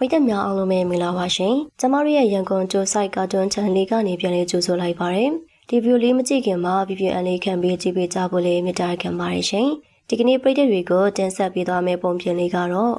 ပရိသတ်များအားလုံးပဲမင်္ဂလာပါရှင်။ကျမတို့ရဲ့ရန်ကုန်ကျိုး site ကာတွန်း channel လေးကနေပြန်လည်ကြိုဆိုလိုက်ပါရစေ။ဒီဗီဒီယိုလေးမကြည့်ခင်မှာ VPN လေးခံပြီးကြည့်ပေးကြဖို့လေးမေတ္တာခံပါတယ်ရှင်။ဒီကနေ့ပရိသတ်တွေကိုတင်ဆက်ပေးသွားမယ့်ပုံပြင်လေးကတော့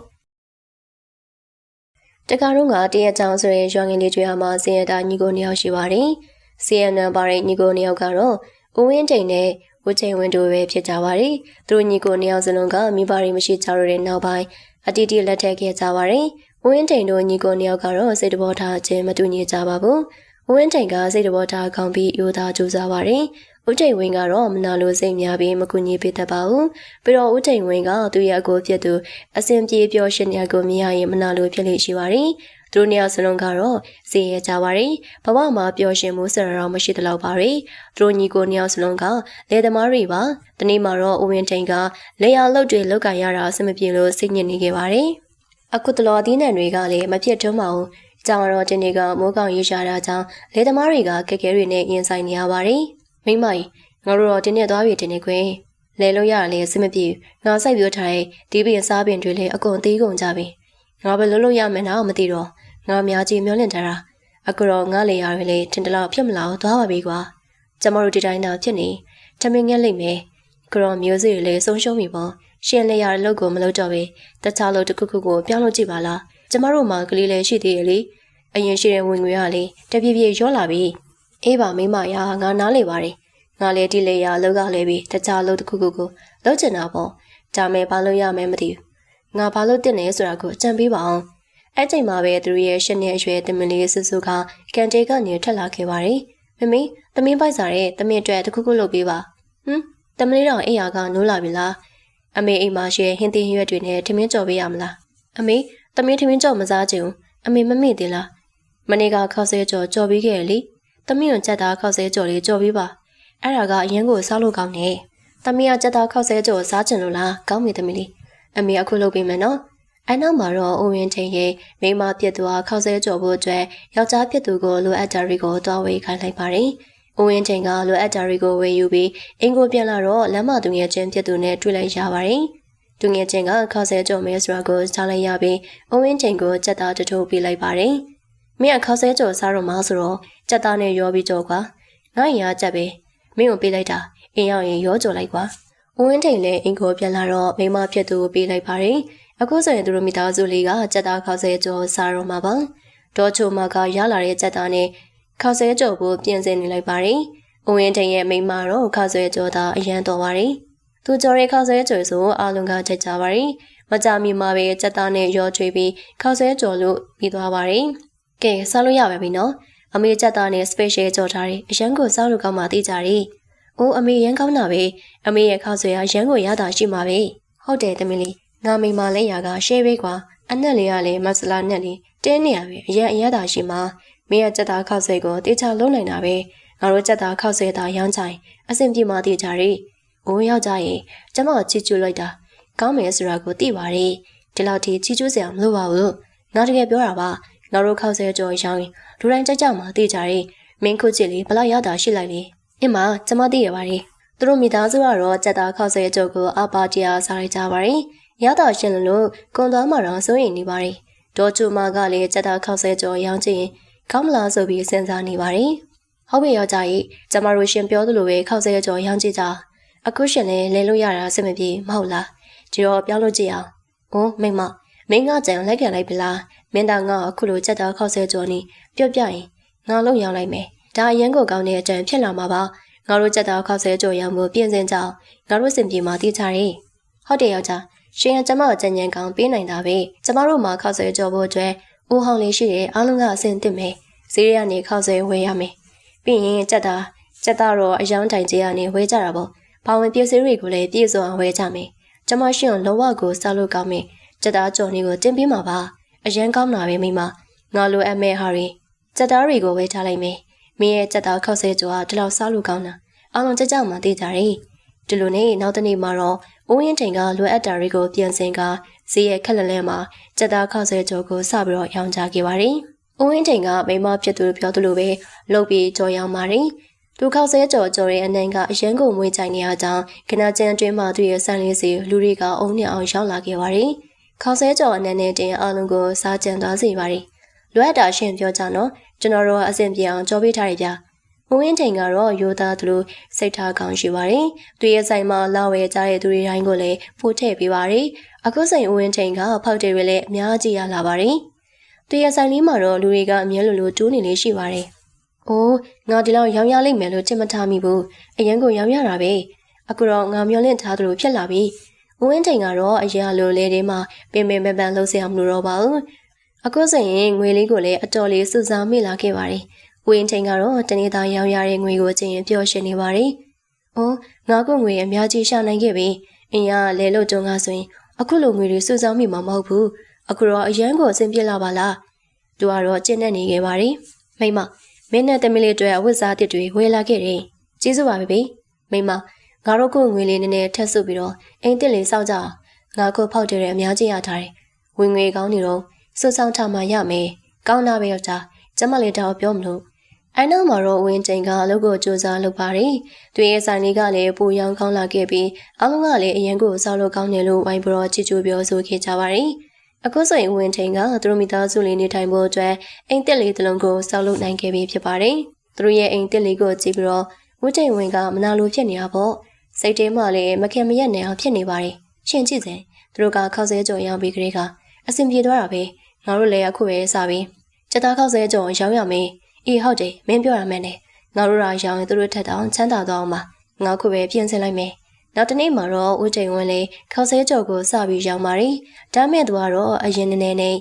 တကားတော့ကတရက်ချောင်းဆိုရင်ရွာငင်လေးကျွေးဟာမှာစင်ရတာညီကိုနှစ်ယောက်ရှိပါတယ်။ CNN ပါတဲ့ညီကိုနှစ်ယောက်ကတော့ဦးဝင်းတိန်နဲ့ဦးချိန်ဝင်းတို့ပဲဖြစ်ကြပါတယ်။သူတို့ညီကိုနှစ်ယောက်စလုံးကမိဘတွေမရှိကြတော့တဲ့နောက်ပိုင်းအတီးတီလက်ထက်ခဲ့ကြပါတယ်။ ဦးဝင်းတိန်တို့ညီကိုနှစ်ယောက်ကတော့စိတ်တဘောထားခြင်းမတူညီကြပါဘူး။ဦးဝင်းတိန်ကစိတ်တဘောထားကောင်းပြီးရိုးသားကြိုးစားပါတယ်။ဦးချိန်ဝင်းကတော့မနာလိုစိတ်များပြီးမကူညီပေးတတ်ပါဘူး။ပြီးတော့ဦးချိန်ဝင်းကသူ့ရဲ့အကိုဖြစ်သူအစဉ်ပြေပျော်ရှင်ရကိုမြင်ရရင်မနာလိုဖြစ်လိမ့်ရှိပါတယ်။သူတို့နှစ်ယောက်စလုံးကတော့စီရကြပါတယ်ဘဝမှာပျော်ရွှင်မှုစရတော့မရှိတလောက်ပါပဲသူတို့ညီကိုနှစ်ယောက်စလုံးကလေသမားတွေပါတနေ့မှာတော့ဦးဝင်းထိန်ကလေယာလုတ်တွေလုတ်ကန်ရတာအဆင်မပြေလို့စိတ်ညစ်နေခဲ့ပါတယ် အခုတလော်အသီးနှံတွေကလည်းမဖြစ်ထွန်းပါဘူးကြောင်တော့တင်းတွေကမိုးကောင်ရေးရှာတာကြောင့်လေသမားတွေကကဲကဲတွေနဲ့ရင်ဆိုင်နေရပါတယ်မိမကြီးငါတို့တော့တင်းနဲ့သွားပြီတင်းနေခွင်လဲလို့ရတာလေအဆင်မပြေငါစိုက်ပြောထားတဲ့ဒီပင်စားပင်တွေလည်းအကုန်သေးကုန်ကြပြီငါပဲလုံးလို့ရမယ်နော်မသိတော့ငါအများကြီးမျောလင့်ထားတာအခုတော့ငါလေယာတွေလေထင်တလောက်ဖြစ်မလားသွားပါပြီကွာကျမတို့ဒီတိုင်းသာဖြစ်နေထမင်းငက်လိမ့်မယ်ကရောမျိုးစေ့တွေလည်းဆုံးရှုံးပြီပေါ့ ရှင်လေယာလောက်ကိုမလုပ်တော့ပဲတခြားလို့တစ်ခုခုကိုပြောင်းလို့ကြည့်ပါလားကျမတို့မှကလေးလည်းရှိသေးတယ်လေအရင်ရှိတဲ့ဝင်ငွေကလေတပြည့်ပြည့်ရောလာပြီအေးပါမိမရာငါနားလေပါတယ်ငါလည်းဒီလေယာလောက်ကလည်းပြီတခြားလို့တစ်ခုခုကိုလုပ်ချင်တာပေါ့ဒါမဲ့ဘာလို့ရမယ်မသိဘူးငါဘာလို့တင်နေဆိုတာကိုအကြံပေးပါအောင်အဲ့ချိန်မှာပဲသူတို့ရဲ့ရှစ်နှစ်အရွယ်တမင်လေးစုစုကကန်တေကနေထွက်လာခဲ့ပါတယ်။မမေသမင်းပိုက်စားတဲ့သမင်းအတွက်တခုခုလုပ်ပေးပါ။ဟမ်တမလေးတော်အိယာကနိုးလာပြီလား။ အမေအိမ်မှာရှိဟင်းသီးရွက်တွေနဲ့ထမင်းကြော်ပေးရမလား။အမေသမင်းထမင်းကြော်မစားချင်ဘူး။အမေမမေ့သေးလား။မနေ့ကခောက်ဆဲကြော်ကြော်ပြီးခဲ့လေ။သမင်းကိုကြက်သားခောက်ဆဲကြော်လေးကြော်ပြီးပါ။အဲ့ဒါကအရင်ကိုစားလို့ကောင်းနေ။သမီးကကြက်သားခောက်ဆဲကြော်စားချင်လို့လား။ကောင်းပြီသမီးလေး။အမေအခုလုပ်ပေးမယ်နော်။အနောက်မှာတော့ဦးဝင်းချင်းရဲ့မိမပြစ်သူဟာခောက်ဆဲကြော်ဖို့အတွက်ယောက်ျားပြစ်သူကိုလိုအပ်တာတွေကိုတွားဝေခိုင်းလိုက်ပါတယ်။ ဦးဝင်းချင်းကလိုအပ်တာတွေကိုဝေယူပြီးအင်ကိုပြန်လာတော့လမ်းမသူငယ်ချင်းပြစ်သူနဲ့တွေ့လိုက်ရပါတယ်။သူငယ်ချင်းကခောက်ဆဲကြော်မဲဆိုတာကိုကြားလိုက်ရပြီးဦးဝင်းချင်းကိုစက်သားတထိုးပေးလိုက်ပါတယ်။မင်းကခောက်ဆဲကြော်စားတော့မှဆိုတော့စက်သားနဲ့ရောပြီးကြော်ကွာ။ငါ့ရင်ကကြက်ပဲမင်းကိုပေးလိုက်တာအင်းရောက်ရင်ရောကြော်လိုက်ကွာ။ဦးဝင်းထိန်လည်းအင်ကိုပြန်လာတော့မိမဖြစ်သူကိုပေးလိုက်ပါတယ်။အခုဆိုရင်သူတို့မိသားစုလေးကကြက်သားခောက်ဆဲကြော်စားတော့မှာပါဒေါ်ချိုမကရလာတဲ့ကြက်သားနဲ့ ခောက်ဆဲကြော်ကိုပြင်ဆင်နေလိုက်ပါတယ်ဦးဝင်းထိန်ရဲ့မိန်းမတော့ခောက်ဆဲကြော်သာအရန်တော်ပါတယ်သူကြော်ရဲခောက်ဆဲကြော်ဆိုအားလုံးကကြိုက်ကြပါတယ်မကြမီမှာပဲကြက်သားနဲ့ရောချွေပြီးခောက်ဆဲကြော်လို့ပြီးသွားပါတယ်ကဲစားလို့ရပါပြီနော်အမေကြက်သားနဲ့ special ကြော်ထားတယ်အရန်ကိုစားလို့ကောင်းမှသိကြတယ်အိုးအမေရန်ကောင်းတာပဲအမေရဲ့ခောက်ဆွဲကရန်ကိုရတာရှိမှာပဲဟုတ်တယ်တမီးလေးငါမိမလဲရာကရှဲပေးကွာ အနက်လေးကလည်းမဆလာနဲ့လေးတင်းနေရပဲအရက်အရက်သာရှိမှာမင်းကစက်သားခောက်ဆွဲကိုတေချာလုံးနိုင်တာပဲငါတို့စက်သားခောက်ဆွဲတာရောင်းချိုင်အဆင်ပြေမှတည်ကြရီအိုးရောက်ကြရင်ကျမချီကျူလိုက်တာကောင်းမယ်ဆိုတာကိုသိပါတယ်ဒီလောက်ထိချီကျူးစရာမလိုပါဘူးငါတကယ်ပြောတာပါငါတို့ခောက်ဆွဲကြော်ရောင်းရင်လူတိုင်းကြိုက်ကြမှာတည်ကြရီမင်းခုချစ်လေးဘလောက်ရတာရှိလိုက်လေအင်းမကျမသိရပါတယ်သူတို့မိသားစုကတော့စက်သားခောက်ဆွဲကြော်ကိုအပါတရားစားလိုက်ကြပါတယ် ရတာရှင်လို့ကွန်သွားမှာတော့စိုးရင်နေပါတယ်ဒေါ်ချူမာကလည်းစက်သားခောက်ဆဲကြော်ရောင်းချင်ကောင်းမလားဆိုပြီးစဉ်းစားနေပါတယ်ဟုတ်ပြီယောက်ျားကြီးကျမတို့ရှင်ပြောသလိုပဲခောက်ဆဲကြော်ရောင်းကြည့်ကြအခုရှင်လည်းလဲလို့ရတာအဆင်မပြေမဟုတ်လားဒီတော့ပြောလို့ကြည့်အောင်ဟိုမိမမင်းကကြံလိုက်ကန်လိုက်ပလားမင်းသားငါအခုလိုစက်သားခောက်ဆဲကြော်နေပြော့ပြရင်ငါလုံးရောင်းလိုက်မယ်ဒါအရင်ကိုကောင်းတဲ့အကြံဖြစ်လာမှာပါငါတို့စက်သားခောက်ဆဲကြော်ရောင်းမှုပြင်ဆင်ကြအောင်ငါတို့စင်ပြေမှာတည်ကြတယ်ဟုတ်တယ်ယောက်ျား ရှင်ကကျမကိုကြံကြံကောင်းပေးနိုင်တာပဲကျမတို့မှာခောက်ဆွဲကြော်ဖို့အတွက်ဦးဟောင်းလေးရှိတဲ့အားလုံးကအဆင်သင့်မယ်ဈေးရကနေခောက်ဆွဲဝယ်ရမယ်ပြီးရင်ကြက်သားကြက်သားတော့အယောင်တိုင်ကြီးကနေဝယ်ကြတာပေါ့ဘာဝင်ပြည့်စည်တွေကိုလည်းပြည့်စုံအောင်ဝယ်ကြမယ်ကျမရှင်ကိုလုံးဝကိုစားလို့ကောင်းမယ်ကြက်သားကြော်နေကိုတင်ပေးမှာပါအရန်ကောင်းတာပဲမိမငါလိုအပ်မဲ့ဟာတွေကြက်သားတွေကိုဝယ်ထားလိုက်မယ်မင်းရဲ့ကြက်သားခောက်ဆဲကြော်ကဒီလောက်စားလို့ကောင်းတာအားလုံးကြက်ကြောက်မှသိကြတယ်ဒီလိုနဲ့နောက်တနေ့မှာတော့ ဦးရင်ချိန်ကလွယ်အပ်တာတွေကိုပြန်စင်ကဈေးရဲ့ခက်လက်လဲမှာစက်သားခောက်ဆဲကြော်ကိုစပြီးတော့ရောင်းချခဲ့ပါတယ်။ဦးရင်ချိန်ကမိမဖြစ်သူပြောသလိုပဲလုပ်ပြီးကြော်ရောင်းပါတယ်။သူခောက်ဆဲကြော်ကြော်ရဲ့အနိုင်ကအရန်ကိုမွေးကြိုင်နေရကြောင်းကနာကျန်တွင်မှသူ့ရဲ့ဆန်လေးစီလူတွေကအုံနဲ့အောင်ရောက်လာခဲ့ပါတယ်။ခေါင်းဆဲကြော်အနေနဲ့တင်အားလုံးကိုစားကြံသွားစေပါရီလွတ်တာရှင်ပြောကြနော်ကျွန်တော်တို့အဆင်ပြေအောင်ကြောပေးထားရဗျာ ဦးဝင်းထိန်ကတော့ရိုးသားသူလိုစိတ်ထားကောင်းရှိပါတယ်သူရဲ့ဆိုင်မှာလာဝဲကြတဲ့သူတွေတိုင်းကိုလည်းပို့ထည့်ပေးပါတယ်အခုစိန်ဦးဝင်းထိန်ကဖောက်တယ်တွေလည်းအများကြီးရလာပါတယ်သူရဲ့ဆိုင်လေးမှာတော့လူတွေကအမြဲလိုလိုတိုးနေလေးရှိပါတယ်အိုးငါဒီလောက်ရောင်းရလိမ့်မယ်လို့တင်မထားမိဘူးအရင်ကရောင်းရတာပဲအခုတော့ငါမျောလင့်ထားသလိုဖြစ်လာပြီ။ဦးဝင်းထိန်ကတော့အရာလိုလေးတွေမှာပင်ပင်ပန်းပန်းလှုပ်ရှားမှုတော့ပါဘူး။အခုဆိုရင်ငွေလေးကိုလည်းအတော်လေးစုဆောင်းမိလာခဲ့ပါတယ်။ဦး ဝင်းထိန်ကတော့တနေ့သားရောင်းရတဲ့ငွေကိုချင်းရင်ပျော်ရွှင်နေပါတယ်။အိုးငါကငွေအများကြီးရှာနိုင်ခဲ့ပြီ။အင်းရလဲလို့တုံးကားဆိုရင်အခုလိုငွေတွေစုဆောင်းမိမှာမဟုတ်ဘူး။အခုတော့အရန်ကိုအဆင်ပြေလာပါလား။သူကတော့ကျင့်နေနေခဲ့ပါတယ်။မိမမင်းနဲ့တမီးလေးတွေအဝတ်စားတစ်တွေဝယ်လာခဲ့တယ်။ကျေးဇူးပါပဲ။မိမငါတို့ကငွေလေးနည်းနည်းထပ်စုပြီးတော့အိမ်တစ်လေးစောက်ကြအောင်ငါခုဖောက်တယ်အများကြီးရထားတယ်ဝင်ငွေကောင်းနေတော့စွတ်ဆောင်ထားမှရမယ်ကောင်းတာပဲယောက်ျား ကျမလေးတော့ပြောမလို့အဲနောက်မှာတော့ဝင်းချိန်ကအလုပ်ကိုစူးစမ်းလုပ်ပါတယ်သူရဲ့ဆိုင်လေးကလည်းပူရောင်ကောင်းလာခဲ့ပြီးအလုံးကလည်းအရင်ကစောက်လို့ကောင်းတယ်လို့ဝိုင်းဘရောချီချူပြောဆိုခဲ့ကြပါတယ်အခုဆိုရင်ဝင်ချိန်ကသူတို့မိသားစုလေးနေထိုင်ဖို့အတွက်အိမ်တက်လေးတစ်လုံးကိုစောက်လုပ်နိုင်ခဲ့ပြီဖြစ်ပါတယ်သူတို့ရဲ့အိမ်တက်လေးကိုကြည့်ပြီးတော့ဝင်းချိန်ဝင်ကမနာလိုဖြစ်နေတာပေါ့စိတ်ထဲမှာလည်းမခင်မရက်နေအောင်ဖြစ်နေပါတယ်ရှင်ကြည့်စင်သူတို့ကခောက်ဆဲကြော်ရောက်ပြီးကလေးကအဆင်ပြေသွားတာပဲငါတို့လည်းအခုပဲစပြီးစ က်သားခောက်ဆဲကြော်ရောက်ရမယ်အေးဟုတ်တယ်မင်းပြောရမယ်နဲ့ငါတို့ရာရောင်းရင်သူတို့ထက်တောင်ချမ်းသာသွားအောင်ပါငါခုပဲပြင်ဆင်လိုက်မယ်နောက်တနေ့မှာတော့ဦးချိန်ဝင်းလေးခောက်ဆဲကြော်ကိုစပြီးရောင်းပါတယ်ဒါမဲ့သူကတော့အရင်နည်းနည်းနဲ့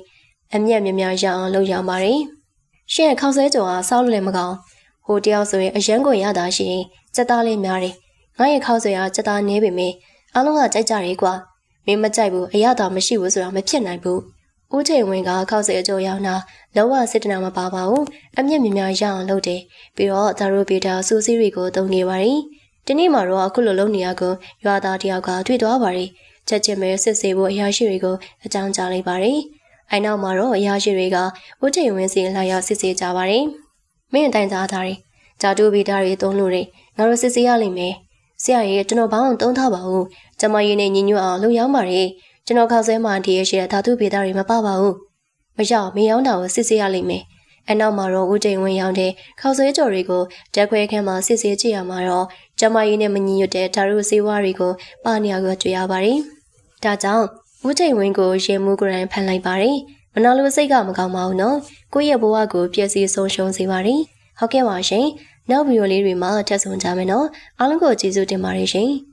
အမျက်မြများရအောင်လုပ်ရောင်းပါတယ်ရှင့်ခောက်ဆဲကြော်ကစောက်လို့လည်းမကောင်းဟိုတယောက်ဆိုရင်အရန်ကိုရတာရှိရင်စက်သားလေးများတယ်ငါရဲ့ခောက်ဆွေကစက်သားနေပေမယ့်အားလုံးကကြိုက်ကြတယ်ကွာမင်းမကြိုက်ဘူးအရသာမရှိဘူးဆိုတာမဖြစ်နိုင်ဘူး ဦးချိန်ဝင်ကခောက်ဆွေအကျိုးရောက်တာလောကစစ်တနာမပါပါဘူးအမျက်မြများရအောင်လုပ်တယ်ပြီးတော့ဒါရိုဗီတာစူစီတွေကိုတုံနေပါတယ်ဒီနေ့မှာတော့အခုလိုလုပ်နေရကရွာသားတယောက်ကတွေ့သွားပါတယ်ချက်ချင်းပဲစစ်ဆေးဖို့အရာရှိတွေကိုအကြောင်းကြားလိုက်ပါတယ်အဲနောက်မှာတော့အရာရှိတွေကဦးချိန်ဝင်းစီလာရောက်စစ်ဆေးကြပါတယ်မင်းတိုင်သားသားတွေဂျာတူဗီတာတွေသုံးလို့တွေငါတို့စစ်ဆေးရလိမ့်မယ်ဆရာကြီးကျွန်တော်ဘာမှသုံးထားပါဘူးကျမရင်းနဲ့ညီညွတ်အောင်လုပ်ရောက်ပါတယ် ကျွန်တော်ခောက်ဆဲမှဒီရရှိတဲ့ဓာတုဗေဒတွေမပါပါဘူးမရောက်မရောက်တာကိုစစ်ဆေးရလိမ့်မယ်အနောက်မှာတော့ဦးတိန်ဝင်းရောက်တဲ့ခောက်ဆွဲကြော်တွေကိုတက်ခွဲခန်းမှာစစ်ဆေးကြည့်ရမှာတော့ကျမကြီးနဲ့မညီညွတ်တဲ့ဓာတ်ရုပ်စေဝါတွေကိုပါနေအောင်ကြွေရပါတယ်။ဒါကြောင့်ဦးတိန်ဝင်းကိုရေမှုကရိုင်းဖန်လိုက်ပါတယ်။မနာလိုစိတ်ကမကောင်းပါဘူးနော်။ကိုယ့်ရဲ့ဘဝကိုပျက်စီးဆုံးရှုံးစေပါတယ်။ဟုတ်ကဲ့ပါရှင်။နောက်ဗီဒီယိုလေးတွေမှာထပ်ဆုံကြမယ်နော်အားလုံးကိုကျေးဇူးတင်ပါတယ်ရှင်။